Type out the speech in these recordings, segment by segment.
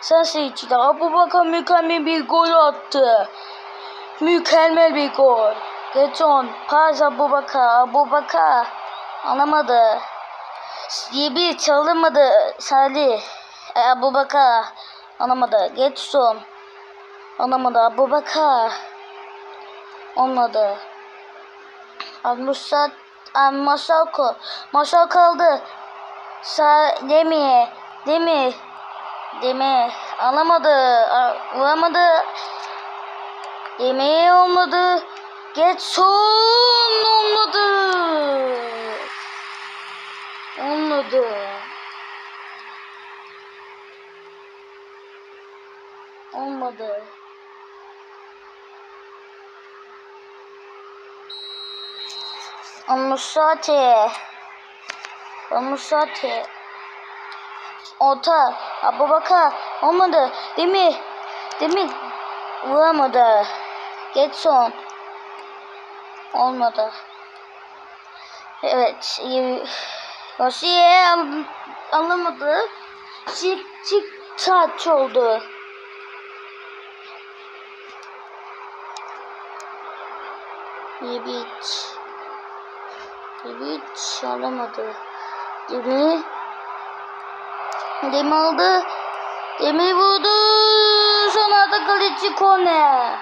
Sasic'de Abu Bakar mükemmel bir gol attı. Mükemmel bir gol. Getson. Pas Abu Bakar. Abu Bakar. Alamadı. Yebi çalınmadı. Salih. E, Abu Bakar. Alamadı. Getson. Alamadı. Abu Bakar. Olmadı. Almusat. Masako. Masako aldı. Sa Demi. Demi. Demi. Alamadı. A- Vuramadı. Demi olmadı. Getson olmadı. Olmadı. Olmadı. Amusati. Amusati. Ota. Abubakar. Olmadı. Değil mi? Vuramadı. Getson. Olmadı. Evet. Rosiye al alamadı. Çık çık taç oldu. Yebiç. Yebiç alamadı. Demi. Demi aldı. Demi vurdu. Sonra da kaleci korner.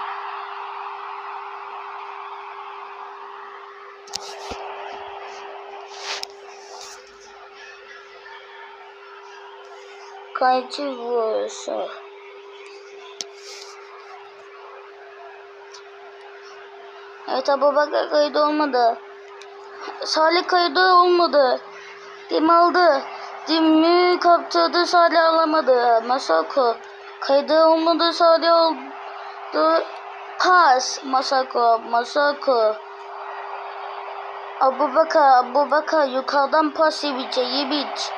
Kaleci vuruşu. Evet Abubakar kaydı olmadı. Salih kaydı olmadı. Dim aldı. Dim'i kaptırdı Salih alamadı. Masako. Kaydı olmadı Salih oldu. Pas. Masako. Masako. Abubakar. Abubakar yukarıdan pas Yebiç'e. Yebiç.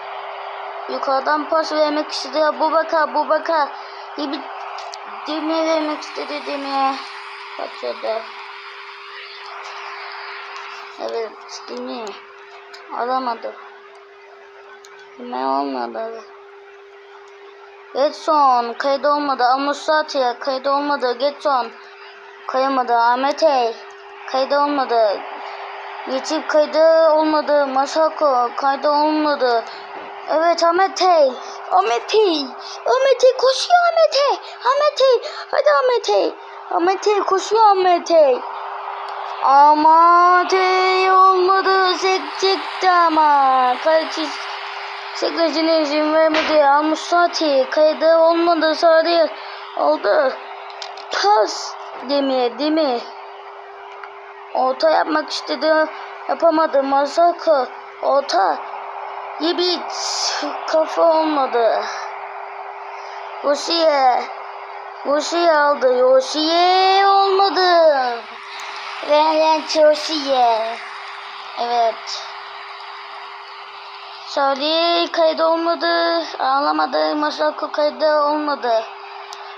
Yukarıdan pas vermek istedi Abubakar. Abubakar. Yebiç. Dim'e vermek istedi Dim'e. Kaçırdı. Evet, Dim'i. Alamadı. Ne olmadı. Getson kayıt olmadı. Amusati kayıt olmadı. Getson kayamadı. Ahmet Ey kayıt olmadı. Yetip kaydı olmadı. Masako kaydı olmadı. Evet Ahmet Ey. Ahmet Ey. Ahmet Ey koşuyor Ahmet Ey. Ahmet Ey. Hadi Ahmet Ey. Ahmet koşuyor Ahmet Ey. Ama Ey olmadı. Sek çıktı ama. Kaleci Sekreterine izin vermedi. Almış saati. Kaydı olmadı. Sarı oldu. Pas. Demi. Demi. Orta yapmak istedi. Yapamadı. Masaka. Orta. Yebit. Kafa olmadı. Yoshiye. Yoshiye aldı. Yoshiye olmadı. Veren Yoshiye. Evet. Salih kaydı olmadı. Ağlamadı. Masako kaydı olmadı.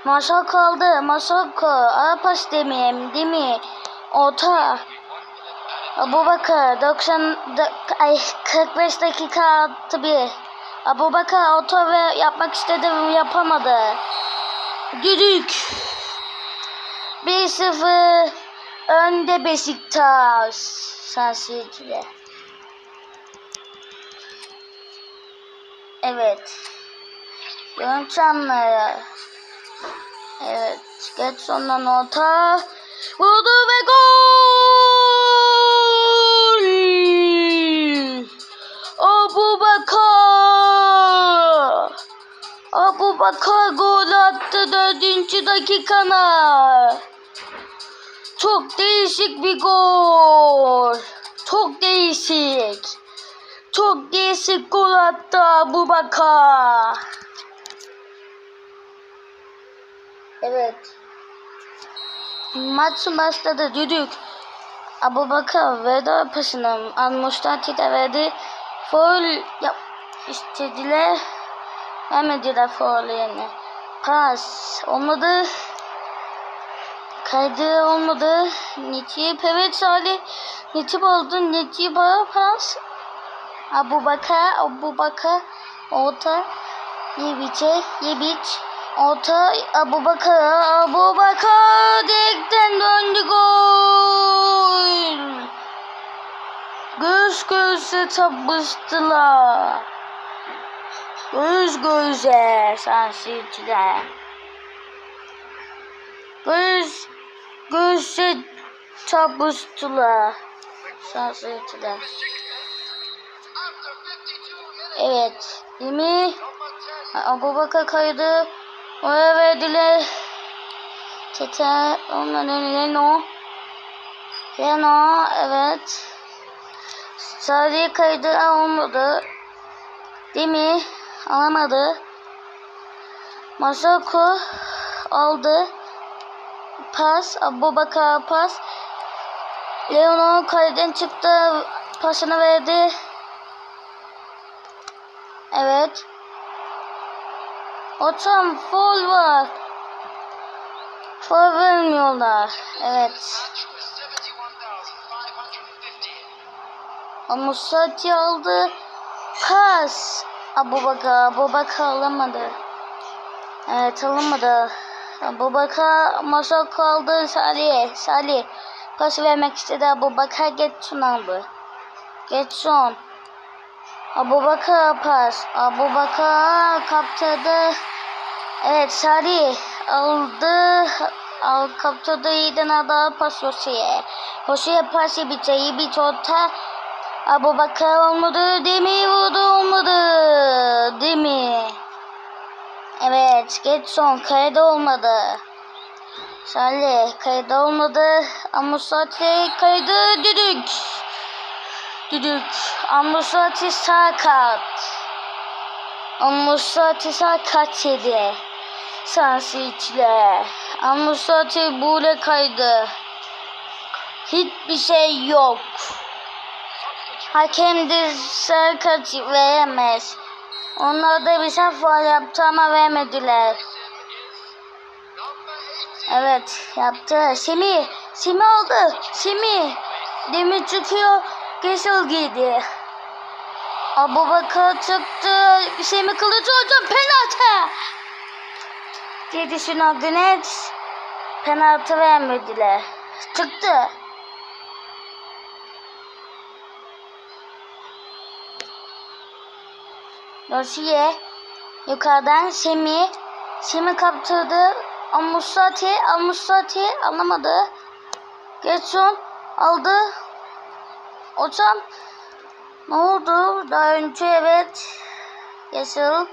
Masako aldı. Masako. Ara pas demeyeyim değil mi? Orta. Abubakar 90 da, ay 45 dakika attı bir. Abubakar orta ve yapmak istedi yapamadı. Düdük. 1-0 önde Beşiktaş. Sansiyeciler. Evet. Yöntemleri. Evet. Geç sondan orta. Vurdu ve gol! Abu Bakar! Abu Bakar gol attı dördüncü dakikana. Çok değişik bir gol. Çok değişik. Çok değişik gol attı Abu Bakar. Evet. Maç başladı düdük. Abu Bakar veda pasını Al-Mustati de verdi. Foul yap istediler. Vermediler foul yerine. Pas olmadı. Kaydı olmadı. Netip evet Salih. Netip oldu. Netip pas. Abu Bakar, Abu Bakar, orta, Yebiç'e, Yebiç, Orta Abu Bakar. Abu Bakar direkten döndü gol. Göz göze tapıştılar. Göz göze sansiyetçiler. Göz göze tapıştılar. Sansiyetçiler. Evet. Değil mi? Abu Bakar kaydı. Oraya verdiler. Tete. Onların Leno. Leno. Evet. Sadece kaydı olmadı. Değil mi? Alamadı. Masako aldı. Pas. Abu Bakar pas. Leon'un kaleden çıktı. Pasını verdi. Evet. Var. Foul vermiyorlar. Evet. Musati aldı. Pas. Abu Bakar. Abu Bakar alamadı. Evet alamadı. Abu Bakar Masako aldı. Salih. Salih. Pas vermek istedi. Abu Bakar Getson aldı. Getson. Abu Bakar pas. Abu Bakar kaptırdı. Evet Salih aldı. Al, kaptırdı iyiden aldı pas Hosi'ye. Hosi'ye pas iyi bir orta. Abu Bakar olmadı. Değil mi? Vurdu olmadı. Değil mi? Evet. Getson kayda olmadı. Salih kayda olmadı. Ama Salih kaydı. Düdük. Düdük. Amusati sakat. Amusati sakat yedi. Sansiyetçiler. Amusati bule kaydı. Hiçbir şey yok. Hakem de sakat veremez. Onlar da bir sefer yaptı ama vermediler. Evet yaptı. Simi. Simi oldu. Simi. Demir çıkıyor. Gesel giydi. Abu Bakar çıktı. Simi kılıç hocam penaltı. Dedi Sinan Güneş. Penaltı vermediler. Çıktı. Rosiye yukarıdan Semi Semi kaptırdı. Amusati Amusati alamadı. Getson aldı. Hocam ne oldu? Daha önce evet. Yeşil.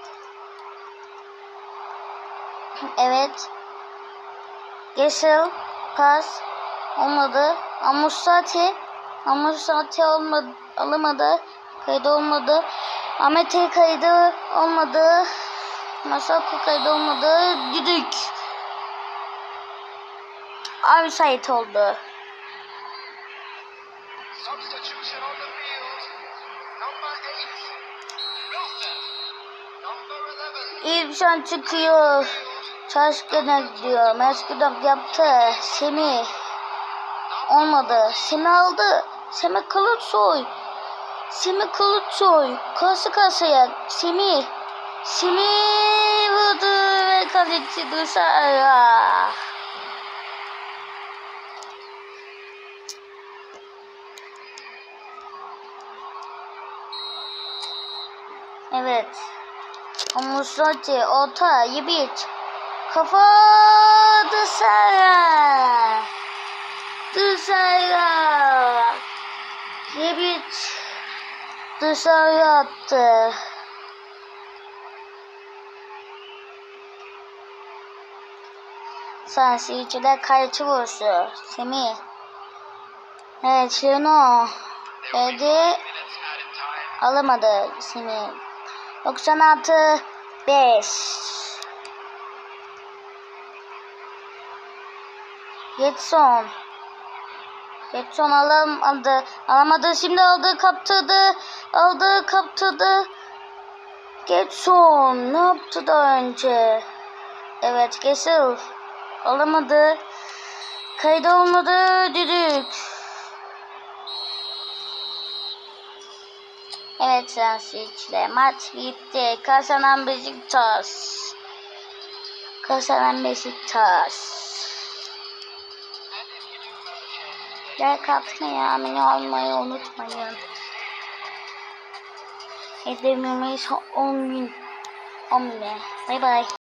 Evet. Yeşil. Pas. Olmadı. Amusati. Amusati olmadı. Alamadı. Kaydı olmadı. Ahmet'e kaydı olmadı. Masako kaydı olmadı. Düdük. Abi Sait oldu. Substitution on the field. Number eight, Wilson. Number 11, İlk an çıkıyor. Şaşkına gidiyor. Meskidok yaptı. Semi. Olmadı. Semi aldı. Semi Kılıçsoy. Semi Kılıçsoy. Karşı karşıya. Semi. Semi vurdu ve kaleci dışarı. Evet. Omusrati orta Yibit. Kafa dışarı. Dışarı. Yibit dışarı attı. Sansiyeciler kayıtı vuruşu. Semih. Evet added time. Alamadı Semih. 96 5 Getson. Getson alamadı. Alamadı şimdi aldı kaptırdı. Aldı kaptırdı. Getson ne yaptı daha önce? Evet Gesel alamadı. Kaydı olmadı düdük Evet seyirciler maç bitti. Kazanan Beşiktaş. Kazanan Beşiktaş. Like atmayı, abone olmayı unutmayın. Hedefimiz 10 bin. 10 bin. Bay bay.